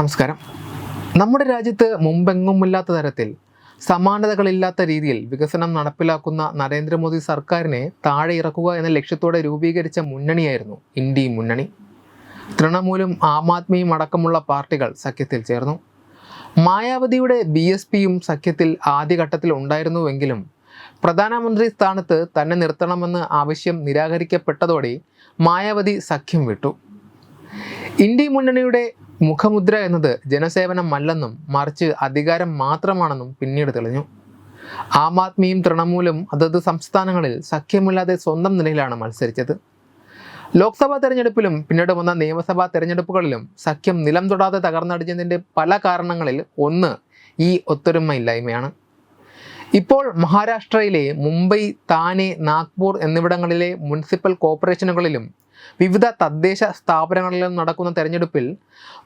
നമസ്കാരം. നമ്മുടെ രാജ്യത്ത് മുമ്പെങ്ങുമില്ലാത്ത തരത്തിൽ സമാനതകളില്ലാത്ത രീതിയിൽ വികസനം നടപ്പിലാക്കുന്ന നരേന്ദ്രമോദി സർക്കാരിനെ താഴെ ഇറക്കുക എന്ന ലക്ഷ്യത്തോടെ രൂപീകരിച്ച മുന്നണിയായിരുന്നു ഇന്ത്യ മുന്നണി. തൃണമൂലും ആം ആദ്മിയും അടക്കമുള്ള പാർട്ടികൾ സഖ്യത്തിൽ ചേർന്നു. മായാവതിയുടെ ബി എസ് പിയും സഖ്യത്തിൽ ആദ്യഘട്ടത്തിൽ ഉണ്ടായിരുന്നുവെങ്കിലും പ്രധാനമന്ത്രി സ്ഥാനത്ത് തന്നെ നിർത്തണമെന്ന് ആവശ്യം നിരാകരിക്കപ്പെട്ടതോടെ മായാവതി സഖ്യം വിട്ടു. ഇന്ത്യ മുന്നണിയുടെ മുഖമുദ്ര എന്നത് ജനസേവനമല്ലെന്നും മറിച്ച് അധികാരം മാത്രമാണെന്നും പിന്നീട് തെളിഞ്ഞു. ആം ആദ്മിയും തൃണമൂലും അതത് സംസ്ഥാനങ്ങളിൽ സഖ്യമില്ലാതെ സ്വന്തം നിലയിലാണ് മത്സരിച്ചത്. ലോക്സഭാ തെരഞ്ഞെടുപ്പിലും പിന്നീട് വന്ന നിയമസഭാ തെരഞ്ഞെടുപ്പുകളിലും സഖ്യം നിലം തൊടാതെ തകർന്നടിഞ്ഞതിന്റെ പല കാരണങ്ങളിൽ ഒന്ന് ഈ ഒത്തൊരുമയില്ലായ്മയാണ്. ഇപ്പോൾ മഹാരാഷ്ട്രയിലെ മുംബൈ താനെ നാഗ്പൂർ എന്നിവിടങ്ങളിലെ മുനിസിപ്പൽ കോർപ്പറേഷനുകളിലും വിവിധ തദ്ദേശ സ്ഥാപനങ്ങളിലും നടക്കുന്ന തെരഞ്ഞെടുപ്പിൽ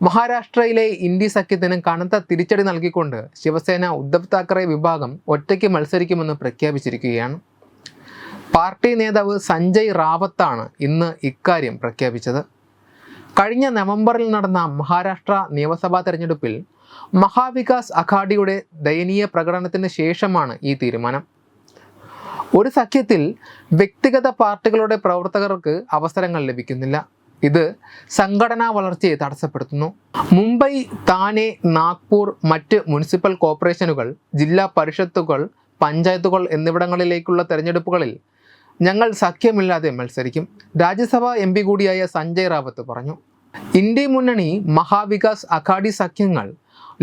മഹാരാഷ്ട്രയിലെ ഇന്ത്യ സഖ്യത്തിന് കനത്ത തിരിച്ചടി നൽകിക്കൊണ്ട് ശിവസേന ഉദ്ധവ് താക്കറെ വിഭാഗം ഒറ്റയ്ക്ക് മത്സരിക്കുമെന്ന് പ്രഖ്യാപിച്ചിരിക്കുകയാണ്. പാർട്ടി നേതാവ് സഞ്ജയ് റാവത്താണ് ഇന്ന് ഇക്കാര്യം പ്രഖ്യാപിച്ചത്. കഴിഞ്ഞ നവംബറിൽ നടന്ന മഹാരാഷ്ട്ര നിയമസഭാ തെരഞ്ഞെടുപ്പിൽ മഹാവികാസ് അഘാഡിയുടെ ദയനീയ പ്രകടനത്തിന് ശേഷമാണ് ഈ തീരുമാനം. ഒരു സഖ്യത്തിൽ വ്യക്തിഗത പാർട്ടികളുടെ പ്രവർത്തകർക്ക് അവസരങ്ങൾ ലഭിക്കുന്നില്ല. ഇത് സംഘടനാ വളർച്ചയെ തടസ്സപ്പെടുത്തുന്നു. മുംബൈ താനെ നാഗ്പൂർ മറ്റ് മുനിസിപ്പൽ കോർപ്പറേഷനുകൾ ജില്ലാ പരിഷത്തുകൾ പഞ്ചായത്തുകൾ എന്നിവിടങ്ങളിലേക്കുള്ള തെരഞ്ഞെടുപ്പുകളിൽ ഞങ്ങൾ സഖ്യമില്ലാതെ മത്സരിക്കും രാജ്യസഭാ എം പി കൂടിയായ സഞ്ജയ് റാവത്ത് പറഞ്ഞു. ഇന്ത്യ മുന്നണി മഹാവികാസ് അഘാഡി സഖ്യങ്ങൾ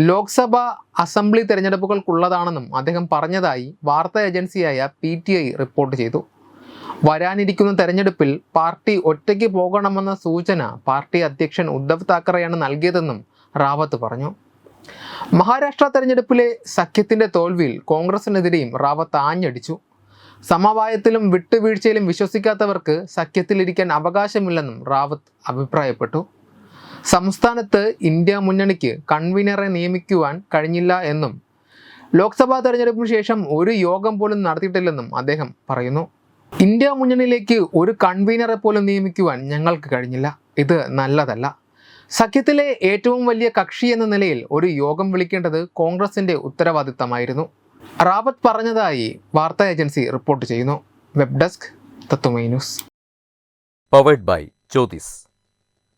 ലോക്സഭ അസംബ്ലി തിരഞ്ഞെടുപ്പുകൾക്കുള്ളതാണെന്നും അദ്ദേഹം പറഞ്ഞതായി വാർത്താ ഏജൻസിയായ പി ടി ഐ റിപ്പോർട്ട് ചെയ്തു. വരാനിരിക്കുന്ന തെരഞ്ഞെടുപ്പിൽ പാർട്ടി ഒറ്റയ്ക്ക് പോകണമെന്ന സൂചന പാർട്ടി അധ്യക്ഷൻ ഉദ്ധവ് താക്കറെയാണ് നൽകിയതെന്നും റാവത്ത് പറഞ്ഞു. മഹാരാഷ്ട്ര തെരഞ്ഞെടുപ്പിലെ സഖ്യത്തിന്റെ തോൽവിയിൽ കോൺഗ്രസിനെതിരെയും റാവത്ത് ആഞ്ഞടിച്ചു. സമവായത്തിലും വിട്ടുവീഴ്ചയിലും വിശ്വസിക്കാത്തവർക്ക് സഖ്യത്തിലിരിക്കാൻ അവകാശമില്ലെന്നും റാവത്ത് അഭിപ്രായപ്പെട്ടു. സംസ്ഥാനത്ത് ഇന്ത്യ മുന്നണിക്ക് കൺവീനറെ നിയമിക്കുവാൻ കഴിഞ്ഞില്ല എന്നും ലോക്സഭാ തെരഞ്ഞെടുപ്പിന് ശേഷം ഒരു യോഗം പോലും നടത്തിയിട്ടില്ലെന്നും അദ്ദേഹം പറയുന്നു. ഇന്ത്യ മുന്നണിയിലേക്ക് ഒരു കൺവീനറെ പോലും നിയമിക്കുവാൻ ഞങ്ങൾക്ക് കഴിഞ്ഞില്ല. ഇത് നല്ലതല്ല. സഖ്യത്തിലെ ഏറ്റവും വലിയ കക്ഷി എന്ന നിലയിൽ ഒരു യോഗം വിളിക്കേണ്ടത് കോൺഗ്രസിന്റെ ഉത്തരവാദിത്തമായിരുന്നു. റാവത്ത് പറഞ്ഞതായി വാർത്താ ഏജൻസി റിപ്പോർട്ട് ചെയ്യുന്നു. Web desk Tatvamayi news. Powered by Jyothis.